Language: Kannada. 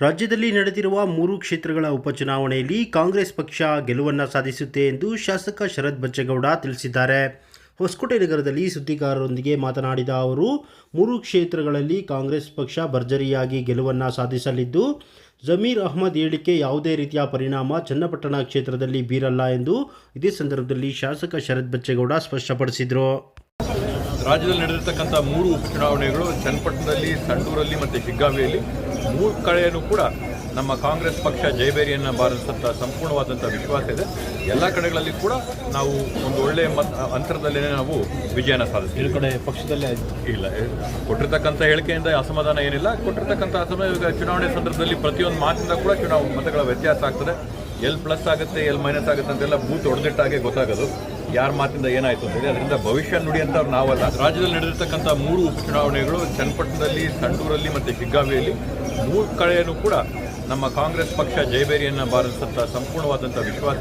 ರಾಜ್ಯದಲ್ಲಿ ನಡೆದಿರುವ ಮೂರು ಕ್ಷೇತ್ರಗಳ ಉಪಚುನಾವಣೆಯಲ್ಲಿ ಕಾಂಗ್ರೆಸ್ ಪಕ್ಷ ಗೆಲುವನ್ನು ಸಾಧಿಸುತ್ತೆ ಎಂದು ಶಾಸಕ ಶರತ್ ಬಚ್ಚೇಗೌಡ ತಿಳಿಸಿದ್ದಾರೆ. ಹೊಸಕೋಟೆ ನಗರದಲ್ಲಿ ಸುದ್ದಿಗಾರರೊಂದಿಗೆ ಮಾತನಾಡಿದ ಅವರು, ಮೂರು ಕ್ಷೇತ್ರಗಳಲ್ಲಿ ಕಾಂಗ್ರೆಸ್ ಪಕ್ಷ ಭರ್ಜರಿಯಾಗಿ ಗೆಲುವನ್ನು ಸಾಧಿಸಲಿದ್ದು, ಜಮೀರ್ ಅಹ್ಮದ್ ಹೇಳಿಕೆ ಯಾವುದೇ ರೀತಿಯ ಪರಿಣಾಮ ಚನ್ನಪಟ್ಟಣ ಕ್ಷೇತ್ರದಲ್ಲಿ ಬೀರಲ್ಲ ಎಂದು ಇದೇ ಸಂದರ್ಭದಲ್ಲಿ ಶಾಸಕ ಶರತ್ ಬಚ್ಚೇಗೌಡ ಸ್ಪಷ್ಟಪಡಿಸಿದರು. ರಾಜ್ಯದಲ್ಲಿ ನಡೆದಿರ್ತಕ್ಕಂಥ ಮೂರು ಉಪಚುನಾವಣೆಗಳು ಚನ್ನಪಟ್ಟಣದಲ್ಲಿ ಸಂಡೂರಲ್ಲಿ ಮತ್ತು ಶಿಗ್ಗಾವಿಯಲ್ಲಿ. ಮೂರು ಕಡೆಯೂ ಕೂಡ ನಮ್ಮ ಕಾಂಗ್ರೆಸ್ ಪಕ್ಷ ಜಯಬೇರಿಯನ್ನು ಬಾರಿಸಂತ ಸಂಪೂರ್ಣವಾದಂಥ ವಿಶ್ವಾಸ ಇದೆ. ಎಲ್ಲ ಕಡೆಗಳಲ್ಲಿ ಕೂಡ ನಾವು ಒಂದು ಒಳ್ಳೆಯ ಮತ ಅಂತರದಲ್ಲೇ ನಾವು ವಿಜಯನ ಸಾಧಿಸ್ತೀವಿ. ಕಡೆ ಪಕ್ಷದಲ್ಲೇ ಇಲ್ಲ ಕೊಟ್ಟಿರ್ತಕ್ಕಂಥ ಹೇಳಿಕೆಯಿಂದ ಅಸಮಾಧಾನ ಏನಿಲ್ಲ. ಕೊಟ್ಟಿರ್ತಕ್ಕಂಥ ಅಸಮ ಈಗ ಚುನಾವಣೆ ಸಂದರ್ಭದಲ್ಲಿ ಪ್ರತಿಯೊಂದು ಮಾತಿಂದ ಕೂಡ ಚುನಾವಣೆ ಮತಗಳ ವ್ಯತ್ಯಾಸ ಆಗ್ತದೆ. ಎಲ್ಲಿ ಪ್ಲಸ್ ಆಗುತ್ತೆ, ಎಲ್ ಮೈನಸ್ ಆಗುತ್ತೆ ಅಂತೆಲ್ಲ ಬೂತ್ ಹೊಡೆದಿಟ್ಟಾಗೆ ಗೊತ್ತಾಗೋದು. ಯಾರ ಮಾತಿಂದ ಏನಾಯಿತು ಅಂತೇಳಿ ಅದರಿಂದ ಭವಿಷ್ಯ ನುಡಿಯಂಥವ್ರು ನಾವಲ್ಲ. ರಾಜ್ಯದಲ್ಲಿ ನಡೆದಿರ್ತಕ್ಕಂಥ ಮೂರು ಉಪಚುನಾವಣೆಗಳು, ಚನ್ನಪಟ್ಟಣದಲ್ಲಿ, ಸಂಡೂರಲ್ಲಿ ಮತ್ತು ಶಿಗ್ಗಾವಿಯಲ್ಲಿ ಮೂರು ಕಡೆಯೂ ಕೂಡ ನಮ್ಮ ಕಾಂಗ್ರೆಸ್ ಪಕ್ಷ ಜಯಬೇರಿಯನ್ನು ಬಾರಿಸಂತ ಸಂಪೂರ್ಣವಾದಂಥ ವಿಶ್ವಾಸ